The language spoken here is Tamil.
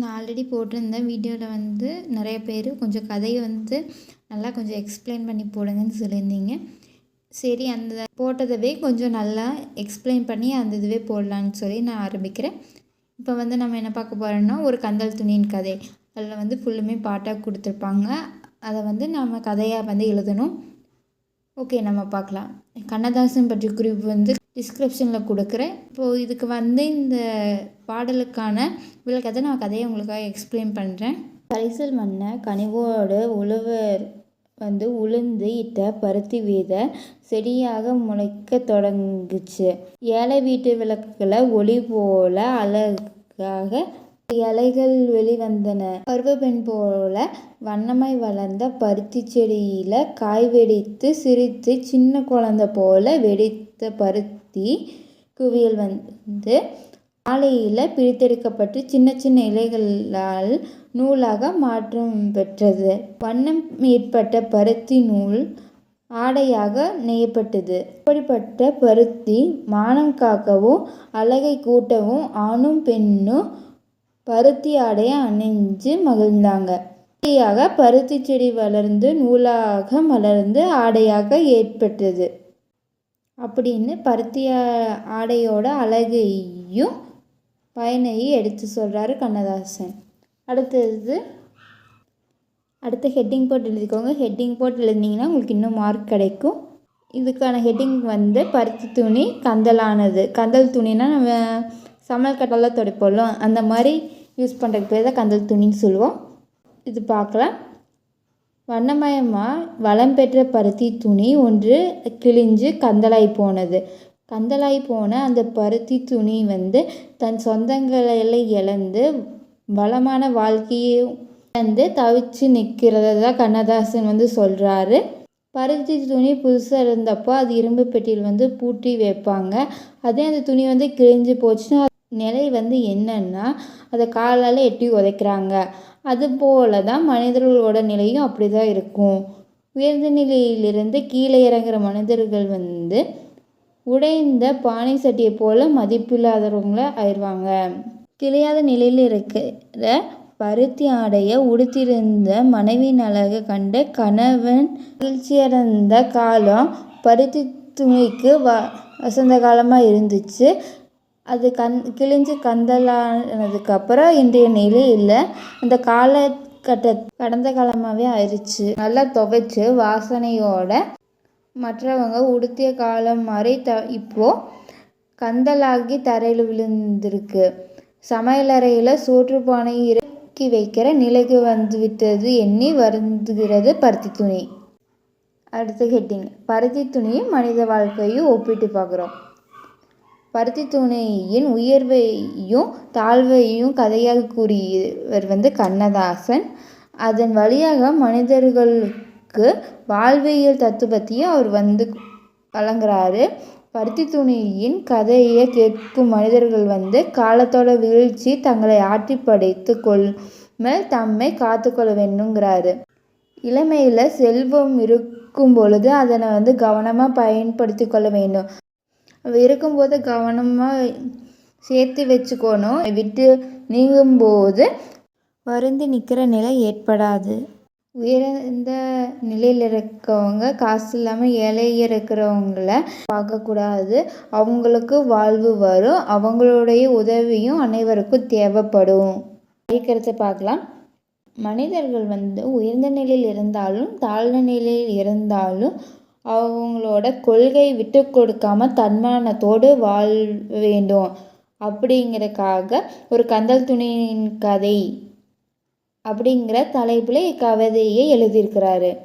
நான் ஆல்ரெடி போட்டிருந்தேன் வீடியோவில் வந்து நிறைய பேர் கொஞ்சம் கதையை வந்து நல்லா கொஞ்சம் எக்ஸ்பிளைன் பண்ணி போடுங்கன்னு சொல்லியிருந்தீங்க. சரி அந்த போட்டதவே கொஞ்சம் நல்லா எக்ஸ்பிளைன் பண்ணி அந்த இதுவே போடலான்னு சொல்லி நான் ஆரம்பிக்கிறேன். இப்போ வந்து நம்ம என்ன பார்க்க போகிறோம்னா ஒரு கந்தல் துணியின் கதை. அதில் வந்து ஃபுல்லுமே பாட்டாக கொடுத்துருப்பாங்க. அதை வந்து நம்ம கதையாக வந்து எழுதணும். ஓகே நம்ம பார்க்கலாம். கண்ணதாசன் பற்றிய குறிப்பு வந்து டிஸ்கிரிப்ஷனில் கொடுக்குறேன். இப்போது இதுக்கு வந்து இந்த பாடலுக்கான விளக்கத்தை நான் கதையை உங்களுக்காக எக்ஸ்பிளைன் பண்ணுறேன் பரிசல் மண்ணை கனிவோடு உழவர் வந்து உளுந்து இட்ட பருத்தி வீத செடியாக முளைக்க தொடங்குச்சு. ஏழை வீட்டு விளக்குகளை ஒளி போல அழகாக இலைகள் வெளிவந்தன. பருவப்பெண் போல வண்ணமாய் வளர்ந்த பருத்தி செடியில காய் வெடித்து சிரித்து சின்ன குழந்தை போல வெடித்த பருத்தி குவியல் வந்து ஆலையில் பிரித்தெடுக்கப்பட்டு சின்ன சின்ன இலைகளால் நூலாக மாற்றம் பெற்றது. வண்ணம் ஏற்பட்ட பருத்தி நூல் ஆடையாக நெய்யப்பட்டது. இப்படிப்பட்ட பருத்தி மானம் காக்கவும் அழகை கூட்டவும் ஆணும் பெண்ணும் பருத்தி ஆடையை அணிஞ்சு மகிழ்ந்தாங்க. இப்படியாக பருத்தி செடி வளர்ந்து நூலாக மலர்ந்து ஆடையாக ஏற்பட்டது. அப்படின்னு பருத்தி ஆடையோட அழகையும் பயனையும் எடுத்து சொல்கிறாரு கண்ணதாசன். அடுத்தது அடுத்த ஹெட்டிங் போட்டு எழுதிக்கோங்க. ஹெட்டிங் போட்டு எழுதினீங்கன்னா உங்களுக்கு இன்னும் மார்க் கிடைக்கும். இதுக்கான ஹெட்டிங் வந்து பருத்தி துணி கந்தலானது. கந்தல் துணினா நம்ம சமையல் கட்டெல்லாம் துடைப்போம்ல. அந்த மாதிரி யூஸ் பண்ணுறதுக்கு பேர் தான் கந்தல் துணின்னு சொல்லுவோம். இது பார்க்கலாம். வண்ணமயமாக வளம் பெற்ற பருத்தி துணி ஒன்று கிழிஞ்சு கந்தலாய் போனது. கந்தலாய் போன அந்த பருத்தி துணி வந்து தன் சொந்தங்களை இழந்து வளமான வாழ்க்கையை வந்து தவிச்சு நிற்கிறத தான் கண்ணதாசன் வந்து சொல்கிறாரு பருத்தி துணி புதுசாக இருந்தப்போ அது இரும்பு பெட்டியில் வந்து பூட்டி வைப்பாங்க. அதே அந்த துணி வந்து கிழிஞ்சு போச்சுன்னா நிலை வந்து என்னன்னா அதை காலால் எட்டி உதைக்கிறாங்க. அதுபோல தான் மனிதர்களோட நிலையும் அப்படி தான் இருக்கும். உயர்ந்த நிலையிலிருந்து கீழே இறங்குற மனிதர்கள் வந்து உடைந்த பானை சட்டியை போல மதிப்பில்லாதவங்கள ஆயிடுவாங்க. கிளையாத நிலையில் இருக்கிற பருத்தி ஆடையை உடுத்திருந்த மனைவியின் அழகை கண்டு கணவன் மகிழ்ச்சியடைந்த காலம் பருத்தி துணிக்கு வ வசந்த காலமாக இருந்துச்சு. அது கண் கிழிஞ்சு கந்தலானதுக்கப்புறம் இன்றைய நிலையில் அந்த காலகட்ட கடந்த காலமாகவே ஆயிடுச்சு நல்லா துவைச்சு வாசனையோட மற்றவங்க உடுத்திய காலம் மாதிரி த இப்போது கந்தலாகி தரையில் விழுந்திருக்கு. சமையலறையில் சோற்றுப்பானை இறக்கி வைக்கிற நிலைக்கு வந்துவிட்டது எண்ணி வருந்துகிறது பருத்தி துணி. அடுத்த ஹெட்டிங் பருத்தி துணியும் மனித வாழ்க்கையும் ஒப்பிட்டு பார்க்குறோம். பருத்தி துணியின் உயர்வையும் தாழ்வையும் கதையாக கூறியவர் வந்து கண்ணதாசன். அதன் வழியாக மனிதர்களுக்கு வாழ்வியல் தத்துவத்தையும் அவர் வந்து வழங்குறாரு. பருத்தி துணியின் கதையை கேட்கும் மனிதர்கள் வந்து காலத்தோட வீழ்ச்சி தங்களை ஆட்டி படைத்து கொள்ளாமல் தம்மை காத்துக்கொள்ள வேண்டுங்கிறாரு இளமையில் செல்வம் இருக்கும் பொழுது அதனை வந்து கவனமாக பயன்படுத்தி கொள்ள வேண்டும். இருக்கும்போது கவனமாக சேர்த்து வச்சுக்கணும். விட்டு நீங்கும்போது வருந்தி நிற்கிற நிலை ஏற்படாது. உயர்ந்த நிலையில் இருக்கவங்க காசு இல்லாமல் ஏழைய இருக்கிறவங்கள பார்க்கக்கூடாது. அவங்களுக்கு வாழ்வு வரும். அவங்களுடைய உதவியும் அனைவருக்கும் தேவைப்படும். கருத்தை பார்க்கலாம். மனிதர்கள் வந்து உயர்ந்த நிலையில் இருந்தாலும் தாழ்ந்த நிலையில் இருந்தாலும் அவங்களோட கொள்கை விட்டு கொடுக்காம தன்மானத்தோடு வாழ வேண்டும். அப்படிங்கிறதுக்காக ஒரு கந்தல் துணியின் கதை அப்படிங்கிற தலைப்பில் இக்கவிதையை எழுதியிருக்கிறாரு.